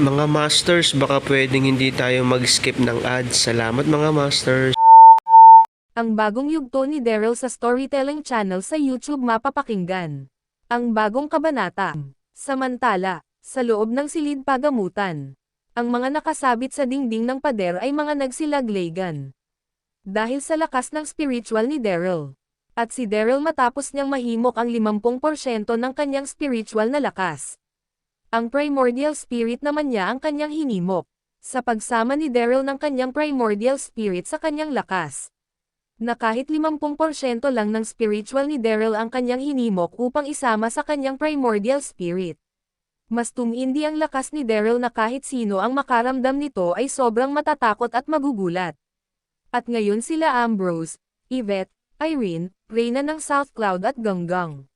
Mga Masters, baka pwedeng hindi tayo mag-skip ng ads. Salamat mga Masters. Ang bagong yugto ni Daryl sa Storytelling Channel sa YouTube mapapakinggan. Ang bagong kabanata. Samantala, sa loob ng silid pagamutan. Ang mga nakasabit sa dingding ng pader ay mga nagsilaglaygan. Dahil sa lakas ng spiritual ni Daryl. At si Daryl matapos niyang mahimok ang 50% ng kanyang spiritual na lakas. Ang primordial spirit naman niya ang kanyang hinimok. Sa pagsama ni Daryl ng kanyang primordial spirit sa kanyang lakas na kahit 50% lang ng spiritual ni Daryl ang kanyang hinimok upang isama sa kanyang primordial spirit. Mas tumindi ang lakas ni Daryl na kahit sino ang makaramdam nito ay sobrang matatakot at magugulat. At ngayon sila Ambrose, Yvette, Irene, Reyna ng South Cloud at Ganggang.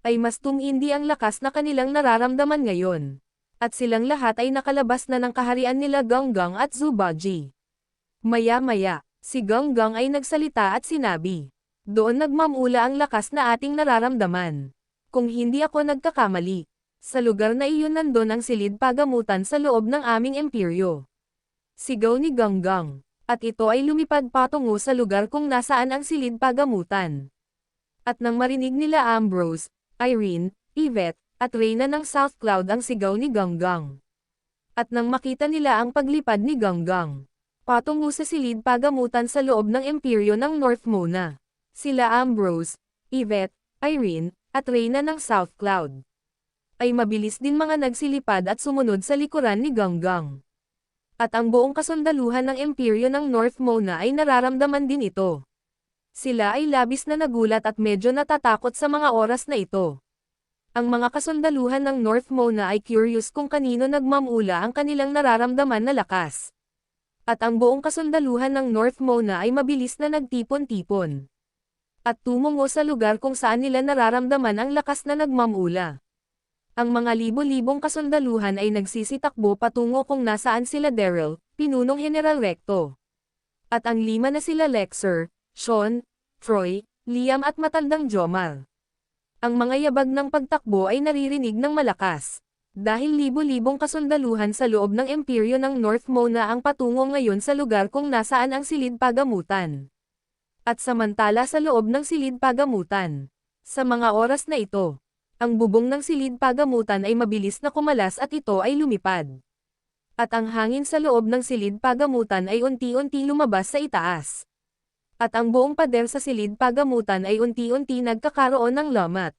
Ay mas tumindi ang lakas na kanilang nararamdaman ngayon. At silang lahat ay nakalabas na ng kaharian nila Ganggang at Zubaji. Maya-maya, Si Ganggang ay nagsalita at sinabi, Doon nagmamula ang lakas na ating nararamdaman. Kung hindi ako nagkakamali, sa lugar na iyon nandun ang silid pagamutan sa loob ng aming imperyo. Sigaw ni Ganggang, at ito ay lumipad patungo sa lugar kung nasaan ang silid pagamutan. At nang marinig nila Ambrose, Irene, Yvette, at Reyna ng South Cloud ang sigaw ni Ganggang. At nang makita nila ang paglipad ni Ganggang, patungo sa silid pagamutan sa loob ng imperyo ng North Mona. Sila Ambrose, Yvette, Irene, at Reyna ng South Cloud. Ay mabilis din mga nagsilipad at sumunod sa likuran ni Ganggang. At ang buong kasundaluhan ng imperyo ng North Mona ay nararamdaman din ito. Sila ay labis na nagulat at medyo natatakot sa mga oras na ito. Ang mga kasundaluhan ng North Mona ay curious kung kanino nagmamula ang kanilang nararamdaman na lakas at ang buong kasundaluhan ng North Mona ay mabilis na nagtipon-tipon. At tumungo sa lugar kung saan nila nararamdaman ang lakas na nagmamula. Ang mga libo-libong kasundaluhan ay nagsisitakbo patungo kung nasaan sila Daryl, pinunong General Recto. At ang lima na sila Lexer, Sean, Troy, Liam at matandang Jomar. Ang mga yabag ng pagtakbo ay naririnig ng malakas. Dahil libo-libong kasundaluhan sa loob ng imperyo ng North Mona ang patungo ngayon sa lugar kung nasaan ang silid pagamutan. At samantala sa loob ng silid pagamutan. Sa mga oras na ito, ang bubong ng silid pagamutan ay mabilis na kumalas at ito ay lumipad. At ang hangin sa loob ng silid pagamutan ay unti-unti lumabas sa itaas. At ang buong pader sa silid pagamutan ay unti-unti nagkakaroon ng lamat.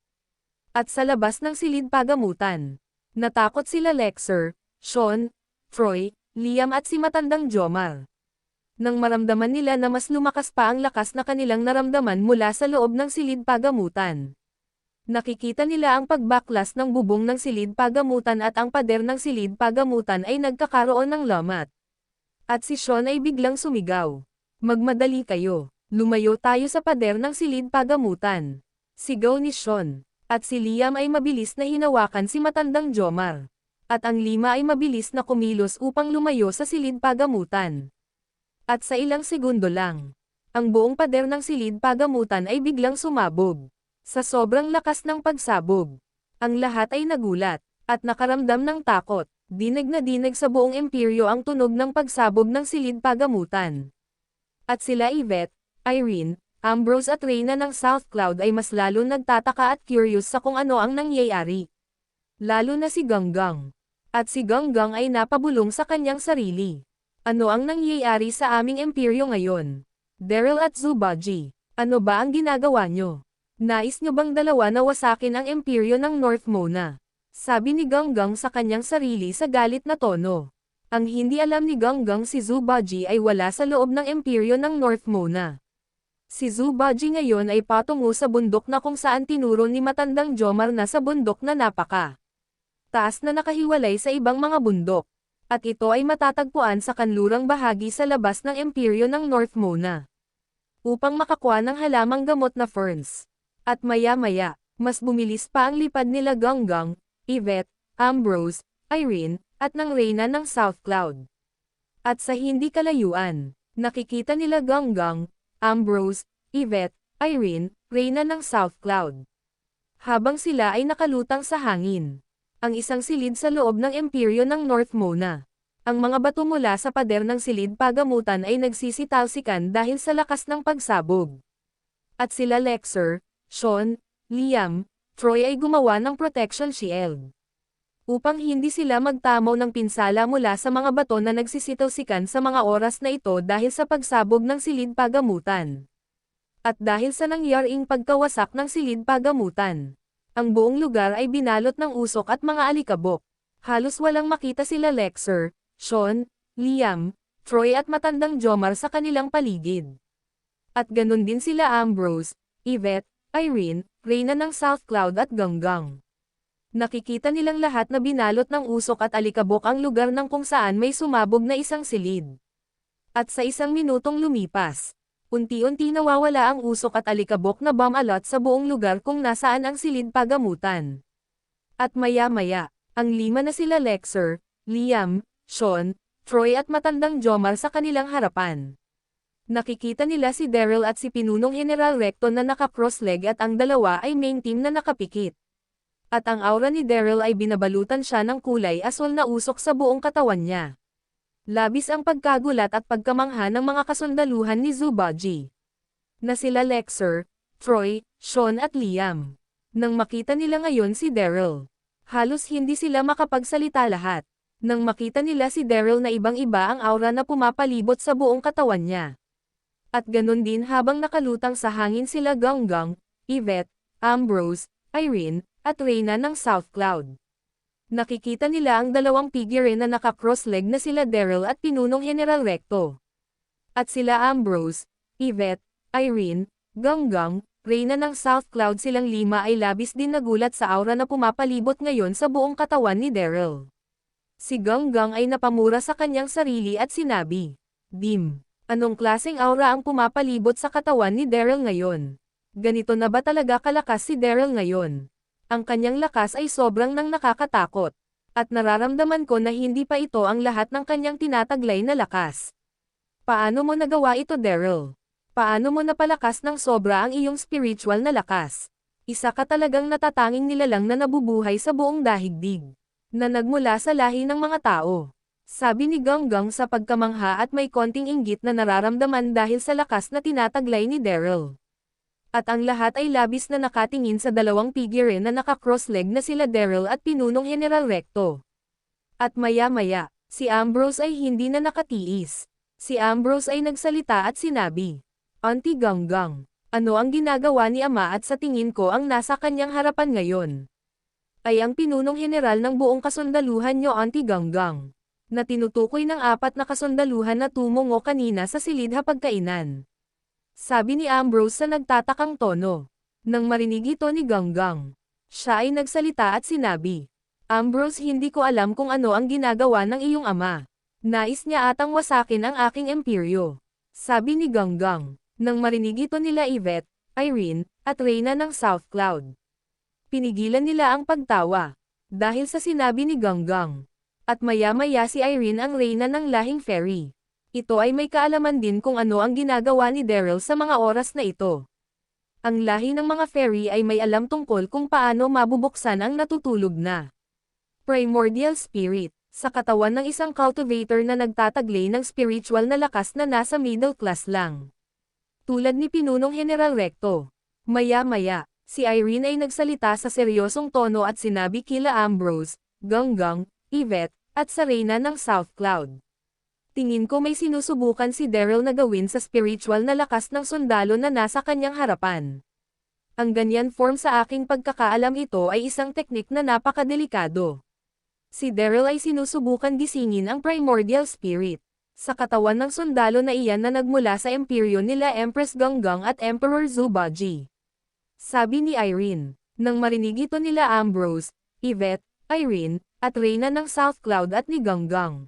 At sa labas ng silid pagamutan, Natakot sila Lexer, Sean, Troy, Liam at si matandang Jomar. Nang maramdaman nila na mas lumakas pa ang lakas na kanilang naramdaman mula sa loob ng silid pagamutan. Nakikita nila ang pagbaklas ng bubong ng silid pagamutan at ang pader ng silid pagamutan ay nagkakaroon ng lamat. At si Sean ay biglang sumigaw. Magmadali kayo, lumayo tayo sa pader ng silid pagamutan. Sigaw ni Sean. At si Liam ay mabilis na hinawakan si matandang Jomar. At ang lima ay mabilis na kumilos upang lumayo sa silid pagamutan. At sa ilang segundo lang, ang buong pader ng silid pagamutan ay biglang sumabog. Sa sobrang lakas ng pagsabog, ang lahat ay nagulat, at nakaramdam ng takot. Dinig na dinig sa buong imperyo ang tunog ng pagsabog ng silid pagamutan. At sila Yvette, Irene, Ambrose at Reyna ng South Cloud ay mas lalo nagtataka at curious sa kung ano ang nangyayari. Lalo na si Ganggang. At si Ganggang ay napabulong sa kanyang sarili. Ano ang nangyayari sa aming imperyo ngayon? Daryl at Zubaji, ano ba ang ginagawa nyo? Nais nyo bang dalawa na wasakin ang imperyo ng North Mona? Sabi ni Ganggang sa kanyang sarili sa galit na tono. Ang hindi alam ni Ganggang si Zubaji ay wala sa loob ng imperyo ng North Mona. Si Zubaji ngayon ay patungo sa bundok na kung saan tinuro ni matandang Jomar na sa bundok na napaka. Taas na nakahiwalay sa ibang mga bundok. At ito ay matatagpuan sa kanlurang bahagi sa labas ng imperyo ng North Mona. Upang makakuha ng halamang gamot na ferns. At maya-maya, mas bumilis pa ang lipad nila Ganggang, Yvette, Ambrose, Irene, at ng Reyna ng South Cloud. At sa hindi kalayuan, nakikita nila Ganggang, Ambrose, Yvette, Irene, Reyna ng South Cloud. Habang sila ay nakalutang sa hangin. Ang isang silid sa loob ng imperyo ng North Mona. Ang mga bato mula sa pader ng silid pagamutan ay nagsisitalsikan dahil sa lakas ng pagsabog. At sila Lexer, Sean, Liam, Troy ay gumawa ng protection shield upang hindi sila magtamaw ng pinsala mula sa mga bato na nagsisitalsikan sa mga oras na ito dahil sa pagsabog ng silid pagamutan. At dahil sa nangyaring pagkawasak ng silid pagamutan, ang buong lugar ay binalot ng usok at mga alikabok. Halos walang makita sila Lexer, Sean, Liam, Troy at matandang Jomar sa kanilang paligid. At ganun din sila Ambrose, Yvette, Irene, Reyna ng South Cloud at Ganggang. Nakikita nilang lahat na binalot ng usok at alikabok ang lugar ng kung saan may sumabog na isang silid. At sa isang minutong lumipas, unti-unti nawawala ang usok at alikabok na bomb alot sa buong lugar kung nasaan ang silid pagamutan. At maya-maya, ang lima na sila Lexer, Liam, Sean, Troy at matandang Jomar sa kanilang harapan. Nakikita nila si Daryl at si Pinunong General Recto na naka-cross-leg at ang dalawa ay main team na nakapikit. At ang aura ni Daryl ay binabalutan siya ng kulay asol na usok sa buong katawan niya. Labis ang pagkagulat at pagkamangha ng mga kasundaluhan ni Zubaji. Na sila Lexer, Troy, Sean at Liam. Nang makita nila ngayon si Daryl. Halos hindi sila makapagsalita lahat. Nang makita nila si Daryl na ibang-iba ang aura na pumapalibot sa buong katawan niya. At ganun din habang nakalutang sa hangin sila Ganggang, Yvette, Ambrose, Irene, at Reyna ng South Cloud. Nakikita nila ang dalawang figure na naka-cross-leg na sila Daryl at Pinunong General Recto. At sila Ambrose, Yvette, Irene, Ganggang, Reyna ng South Cloud silang lima ay labis din nagulat sa aura na pumapalibot ngayon sa buong katawan ni Daryl. Si Ganggang ay napamura sa kanyang sarili at sinabi, Dim, anong klaseng aura ang pumapalibot sa katawan ni Daryl ngayon? Ganito na ba talaga kalakas si Daryl ngayon? Ang kanyang lakas ay sobrang nang nakakatakot. At nararamdaman ko na hindi pa ito ang lahat ng kanyang tinataglay na lakas. Paano mo nagawa ito Daryl? Paano mo napalakas ng sobra ang iyong spiritual na lakas? Isa ka talagang natatanging nilalang na nabubuhay sa buong dahigdig. Na nagmula sa lahi ng mga tao. Sabi ni Ganggang sa pagkamangha at may konting inggit na nararamdaman dahil sa lakas na tinataglay ni Daryl. At ang lahat ay labis na nakatingin sa dalawang figure na naka-cross-leg na sila Daryl at Pinunong General Recto. At maya-maya, si Ambrose ay hindi na nakatiis. Si Ambrose ay nagsalita at sinabi, Auntie Ganggang, ano ang ginagawa ni Ama at sa tingin ko ang nasa kanyang harapan ngayon? Ay ang Pinunong General ng buong kasundaluhan nyo Auntie Ganggang, na tinutukoy ng apat na kasundaluhan na tumungo kanina sa silid hapagkainan. Sabi ni Ambrose sa nagtatakang tono. Nang marinig ito ni Ganggang. Siya ay nagsalita at sinabi. Ambrose hindi ko alam kung ano ang ginagawa ng iyong ama. Nais niya atang wasakin ang aking imperyo. Sabi ni Ganggang. Nang marinig ito nila Yvette, Irene, at Reyna ng South Cloud. Pinigilan nila ang pagtawa. Dahil sa sinabi ni Ganggang. At maya-maya si Irene ang Reyna ng lahing fairy. Ito ay may kaalaman din kung ano ang ginagawa ni Daryl sa mga oras na ito. Ang lahi ng mga fairy ay may alam tungkol kung paano mabubuksan ang natutulog na primordial spirit sa katawan ng isang cultivator na nagtataglay ng spiritual na lakas na nasa middle class lang. Tulad ni Pinunong General Recto. Maya-maya, si Irene ay nagsalita sa seryosong tono at sinabi kila Ambrose, Ganggang, Yvette, at sa Reyna ng South Cloud. Tingin ko may sinusubukan si Daryl na gawin sa spiritual na lakas ng sundalo na nasa kanyang harapan. Ang ganyan form sa aking pagkakaalam ito ay isang teknik na napakadelikado. Si Daryl ay sinusubukan gisingin ang primordial spirit sa katawan ng sundalo na iyan na nagmula sa imperyo nila Empress Ganggang at Emperor Zubaji. Sabi ni Irene, nang marinig ito nila Ambrose, Yvette, Irene, at Reyna ng South Cloud at ni Ganggang.